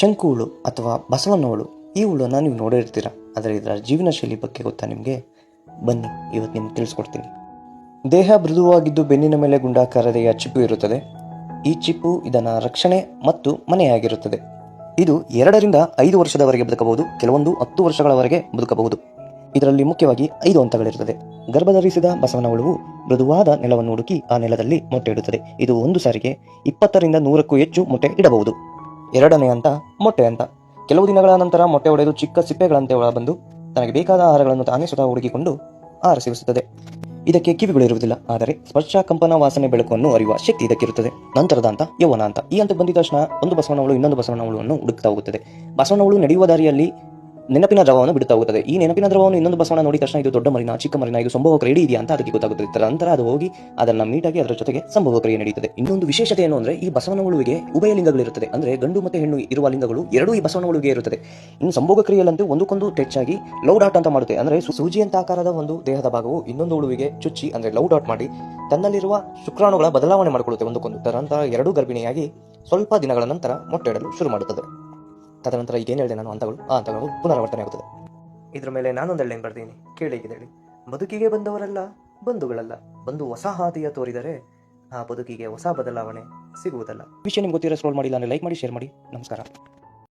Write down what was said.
ಶಂಕು ಹುಳು ಅಥವಾ ಬಸವನ ಹುಳು ಈ ಹುಳನ್ನು ನೀವು ನೋಡಿರ್ತೀರ ಆದರೆ ಇದರ ಜೀವನ ಶೈಲಿ ಬಗ್ಗೆ ಗೊತ್ತಾ ನಿಮಗೆ? ಬನ್ನಿ, ಇವತ್ತು ನಿಮ್ಗೆ ತಿಳಿಸ್ಕೊಡ್ತೀನಿ. ದೇಹ ಮೃದುವಾಗಿದ್ದು ಬೆನ್ನಿನ ಮೇಲೆ ಗುಂಡಾಕಾರದೆಯ ಚಿಪ್ಪು ಇರುತ್ತದೆ. ಈ ಚಿಪ್ಪು ಇದನ್ನು ರಕ್ಷಣೆ ಮತ್ತು ಮನೆಯಾಗಿರುತ್ತದೆ. ಇದು ಎರಡರಿಂದ ಐದು ವರ್ಷದವರೆಗೆ ಬದುಕಬಹುದು, ಕೆಲವೊಂದು ಹತ್ತು ವರ್ಷಗಳವರೆಗೆ ಬದುಕಬಹುದು. ಇದರಲ್ಲಿ ಮುಖ್ಯವಾಗಿ ಐದು ಹಂತಗಳಿರುತ್ತದೆ. ಗರ್ಭಧರಿಸಿದ ಬಸವನ ಹುಳುವು ಮೃದುವಾದ ನೆಲವನ್ನು ಹುಡುಕಿ ಆ ನೆಲದಲ್ಲಿ ಮೊಟ್ಟೆ ಇಡುತ್ತದೆ. ಇದು ಒಂದು ಸಾರಿಗೆ ಇಪ್ಪತ್ತರಿಂದ ನೂರಕ್ಕೂ ಹೆಚ್ಚು ಮೊಟ್ಟೆ ಇಡಬಹುದು. ಎರಡನೇ ಹಂತ ಮೊಟ್ಟೆ ಅಂತ ಕೆಲವು ದಿನಗಳ ನಂತರ ಮೊಟ್ಟೆ ಒಡೆದು ಚಿಕ್ಕ ಸಿಪ್ಪೆಗಳಂತೆ ಒಳಬಂದು ತನಗೆ ಬೇಕಾದ ಆಹಾರಗಳನ್ನು ತಾನೇ ಸ್ವತಃ ಹುಡುಕಿಕೊಂಡು ಆಹಾರ ಸೇವಿಸುತ್ತದೆ. ಇದಕ್ಕೆ ಕಿವಿಗಳಿರುವುದಿಲ್ಲ ಆದರೆ ಸ್ಪರ್ಶ ಕಂಪನ ವಾಸನೆ ಬೆಳಕನ್ನು ಅರಿಯುವ ಶಕ್ತಿ ಇದಕ್ಕಿರುತ್ತದೆ. ನಂತರದ ಅಂತ ಯೌವನ ಅಂತ ಈ ಹಂತಕ್ಕೆ ಬಂದಿದ ತಕ್ಷಣ ಒಂದು ಬಸವನ ಹುಳು ಇನ್ನೊಂದು ಬಸವನ ಹುಳುವನ್ನು ಹುಡುಕ್ತಾ ಹೋಗುತ್ತದೆ. ಬಸವನ ಹುಳು ನಡೆಯುವ ದಾರಿಯಲ್ಲಿ ನೆನಪಿನ ದ್ರವವನ್ನು ಬಿಡುತ್ತಾ ಹೋಗುತ್ತದೆ. ಈ ನೆನಪಿನ ದ್ರವವನ್ನು ಇನ್ನೊಂದು ಬಸವನ ನೋಡಿದ ತಕ್ಷಣ ಇದು ದೊಡ್ಡ ಮರಿನ, ಚಿಕ್ಕ ಮರಿನ, ಇದು ಸಂಭವ ಕ್ರೀಡೆ ಇದೆಯಾ ಅಂತ ಅದಕ್ಕೆ ಗೊತ್ತಾಗುತ್ತದೆ. ನಂತರ ಅದು ಹೋಗಿ ಅದನ್ನು ಮೀಟಾಗಿ ಅದರ ಜೊತೆಗೆ ಸಂಭವ ಕ್ರಿಯೆ ನಡೆಯುತ್ತದೆ. ಇನ್ನೊಂದು ವಿಶೇಷತೆ ಏನು ಅಂದ್ರೆ ಈ ಬಸವನ ಹುಳುವಿಗೆ ಉಭಯ ಲಿಂಗಗಳಿರುತ್ತದೆ ಅಂದ್ರೆ ಗಂಡು ಮತ್ತು ಹೆಣ್ಣು ಇರುವ ಲಿಂಗಗಳು ಎರಡೂ ಈ ಬಸವನ ಹುಳುವಿಗೆ ಇರುತ್ತದೆ. ಇನ್ನು ಸಂಭೋಗ ಕ್ರಿಯೆಯಲ್ಲಂತೂ ಒಂದಕ್ಕೊಂದು ಟಚ್ ಆಗಿ ಲವ್ ಡಾಟ್ ಅಂತ ಮಾಡುತ್ತೆ. ಅಂದ್ರೆ ಸೂಜಿಯಂತ ಆಕಾರದ ಒಂದು ದೇಹದ ಭಾಗವು ಇನ್ನೊಂದು ಹುಳುವಿಗೆ ಚುಚ್ಚಿ ಅಂದ್ರೆ ಲವ್ ಡಾಟ್ ಮಾಡಿ ತನ್ನಲ್ಲಿರುವ ಶುಕ್ರಾಣುಗಳ ಬದಲಾವಣೆ ಮಾಡಿಕೊಳ್ಳುತ್ತೆ ಒಂದಕ್ಕೊಂದು. ತದನಂತರ ಎರಡೂ ಗರ್ಭಿಣಿಯಾಗಿ ಸ್ವಲ್ಪ ದಿನಗಳ ನಂತರ ಮೊಟ್ಟೆ ಇಡಲು ಶುರು ಮಾಡುತ್ತದೆ. ತದನಂತರ ಈಗ ಏನು ಹೇಳಿದೆ ನಾನು ಹಂತಗಳು, ಆ ಹಂತಗಳು ಪುನರಾವರ್ತನೆ ಆಗುತ್ತದೆ. ಇದ್ರ ಮೇಲೆ ನಾನೊಂದು ಹೇಳಿ ಬರ್ತೀನಿ? ಕೇಳಿ ಹೇಳಿ. ಬದುಕಿಗೆ ಬಂದವರಲ್ಲ, ಬಂಧುಗಳಲ್ಲ. ಬಂದು ಹೊಸ ಹಾದಿಯ ತೋರಿದರೆ ಆ ಬದುಕಿಗೆ ಹೊಸ ಬದಲಾವಣೆ ಸಿಗುವುದಲ್ಲ. ವಿಷಯ ನಿಮ್ಗೆ ಗೊತ್ತಿರೋ ಸ್ಕ್ರೋಲ್ ಮಾಡಿ, ಇಲ್ಲ ಲೈಕ್ ಮಾಡಿ ಶೇರ್ ಮಾಡಿ. ನಮಸ್ಕಾರ.